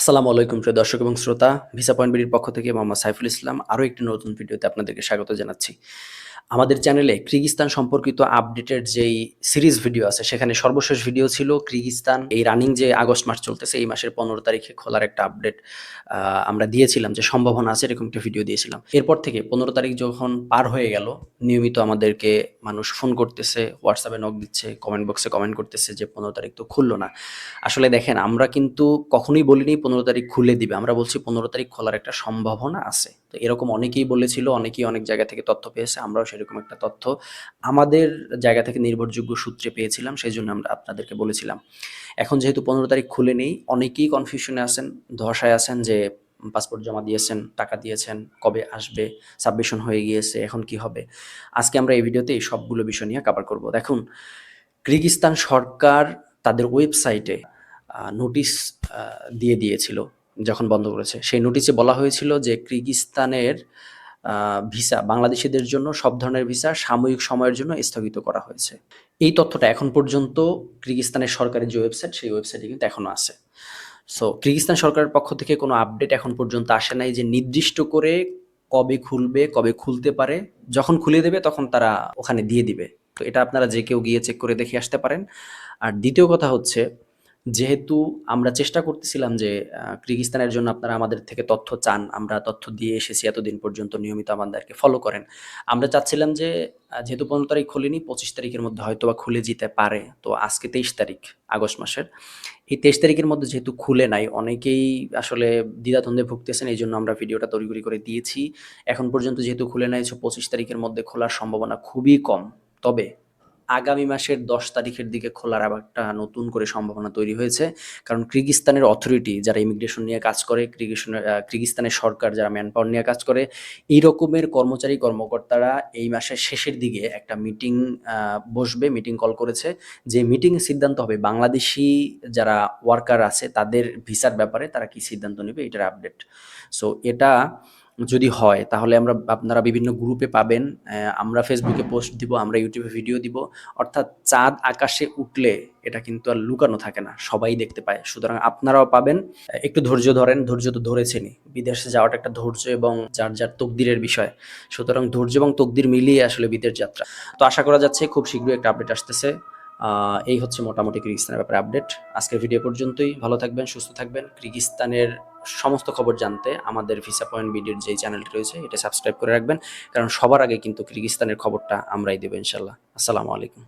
আসসালামু আলাইকুম, প্রিয় দর্শক এবং শ্রোতা। ভিসা পয়েন্ট বিডির পক্ষ থেকে মোহাম্মদ সাইফুল ইসলাম আরও একটি নতুন ভিডিওতে আপনাদেরকে স্বাগত জানাচ্ছি। আমাদের চ্যানেলে কিরগিস্তান সম্পর্কিত আপডেটেড যেই সিরিজ ভিডিও আছে, সেখানে সর্বশেষ ভিডিও ছিল কিরগিস্তান, এই রানিং যে আগস্ট মাস চলতেছে, এই মাসের পনেরো তারিখে খোলার একটা আপডেট আমরা দিয়েছিলাম, যে সম্ভাবনা আছে এরকম একটা ভিডিও দিয়েছিলাম। এরপর থেকে পনেরো তারিখ যখন পার হয়ে গেল, নিয়মিত আমাদেরকে মানুষ ফোন করতেছে, হোয়াটসঅ্যাপে নক দিচ্ছে কমেন্ট বক্সে কমেন্ট করতেছে যে পনেরো তারিখ তো খুললো না। আসলে দেখেন, আমরা কিন্তু কখনোই বলিনি পনেরো তারিখ খুলে দিবে, আমরা বলছি পনেরো তারিখ খোলার একটা সম্ভাবনা আছে। তো এরকম অনেকেই বলেছিল, অনেকেই অনেক জায়গা থেকে তথ্য পেয়েছে, আমরাও সেরকম একটা তথ্য আমাদের জায়গা থেকে নির্ভরযোগ্য সূত্রে পেয়েছিলাম সেই জন্য আমরা আপনাদেরকে বলেছিলাম। এখন যেহেতু পনেরো তারিখ খুলে নেই, অনেকেই কনফিউশনে আছেন ধসায় আছেন যে পাসপোর্ট জমা দিয়েছেন, টাকা দিয়েছেন, কবে আসবে সাবমিশন হয়ে গিয়েছে, এখন কি হবে? আজকে আমরা এই ভিডিওতে এই সবগুলো বিষয় নিয়ে কাভার করব। দেখুন কিরগিস্তান সরকার তাদের ওয়েবসাইটে নোটিশ দিয়ে দিয়েছিল। যখন বন্ধ করেছে। সেই নোটিশে বলা হয়েছিল যে কিরগিস্তানের ভিসা, বাংলাদেশিদের জন্য সব ধরনের ভিসা সাময়িক সময়ের জন্য স্থগিত করা হয়েছে। এই তথ্যটা এখন পর্যন্ত কিরগিস্তানের সরকারের যে ওয়েবসাইট সেই ওয়েবসাইটে কিন্তু এখনও আছে। সো কিরগিস্তান সরকারের পক্ষ থেকে কোনো আপডেট এখন পর্যন্ত আসে নাই যে নির্দিষ্ট করে কবে খুলবে, কবে খুলতে পারে। যখন খুলে দেবে তখন তারা ওখানে দিয়ে দিবে। তো এটা আপনারা যে কেউ গিয়ে চেক করে দেখে আসতে পারেন। আর দ্বিতীয় কথা হচ্ছে যেহেতু আমরা চেষ্টা করতেছিলাম যে কিরগিস্তানের জন্য আপনারা আমাদের থেকে তথ্য চান, আমরা তথ্য দিয়ে এসেছি এতদিন পর্যন্ত নিয়মিত আমাদেরকে ফলো করেন। আমরা চাচ্ছিলাম যে যেহেতু পনেরো তারিখ খুলিনি, পঁচিশ তারিখের মধ্যে হয়তো বা খুলে যেতে পারে। তো আজকে তেইশ তারিখ, আগস্ট মাসের। এই তেইশ তারিখের মধ্যে যেহেতু খুলে নাই, অনেকেই আসলে দ্বিধাদ্বন্দ্বে ভুগতেছেন, এই জন্য আমরা ভিডিওটা তৈরি করে দিয়েছি। এখন পর্যন্ত যেহেতু খুলে নাই পঁচিশ তারিখের মধ্যে খোলার সম্ভাবনা খুবই কম। তবে আগামী মাসের দশ তারিখের দিকে খোলার একটা নতুন করে সম্ভাবনা তৈরি হয়েছে। কারণ কিরগিস্তানের অথরিটি যারা ইমিগ্রেশন নিয়ে কাজ করে কিরগিস্তানের কিরগিস্তানের সরকার যারা ম্যান পাওয়ার নিয়ে কাজ করে এই রকমের কর্মচারী কর্মকর্তারা এই মাসের শেষের দিকে একটা মিটিং বসবে মিটিং কল করেছে। যে মিটিং সিদ্ধান্ত হবে বাংলাদেশি যারা ওয়ার্কার আছে, তাদের ভিসার ব্যাপারে তারা কি সিদ্ধান্ত নেবে, এটার আপডেট সো এটা যদি হয়, তাহলে আমরা আপনারা বিভিন্ন গ্রুপে পাবেন। আমরা ফেসবুকে পোস্ট দিব, আমরা ইউটিউবে ভিডিও দিব। অর্থাৎ চাঁদ আকাশে উঠলে এটা কিন্তু আর লুকানো থাকে না, সবাই দেখতে পায়। সুতরাং আপনারাও পাবেন। একটু ধৈর্য ধরেন, ধৈর্য তো ধরেছেনই। বিদেশে যাওয়াটা একটা ধৈর্য এবং যার যার তকদিরের বিষয়। সুতরাং ধৈর্য এবং তকদির মিলিয়ে আসলে বিদেশ যাত্রা। তো আশা করা যাচ্ছে খুব শীঘ্রই একটা আপডেট আসতেছে। এই হচ্ছে মোটামুটি কিরগিস্তানের ব্যাপারে আপডেট আজকের ভিডিও পর্যন্তই। ভালো থাকবেন, সুস্থ থাকবেন। কিরগিস্তানের সমস্ত খবর জানতে আমাদের ভিসা পয়েন্ট ভিডিওর যে চ্যানেলটি রয়েছে, এটা সাবস্ক্রাইব করে রাখবেন। কারণ সবার আগে কিন্তু কিরগিস্তানের খবরটা আমরাই দেবো ইনশাল্লাহ আসসালামু আলাইকুম।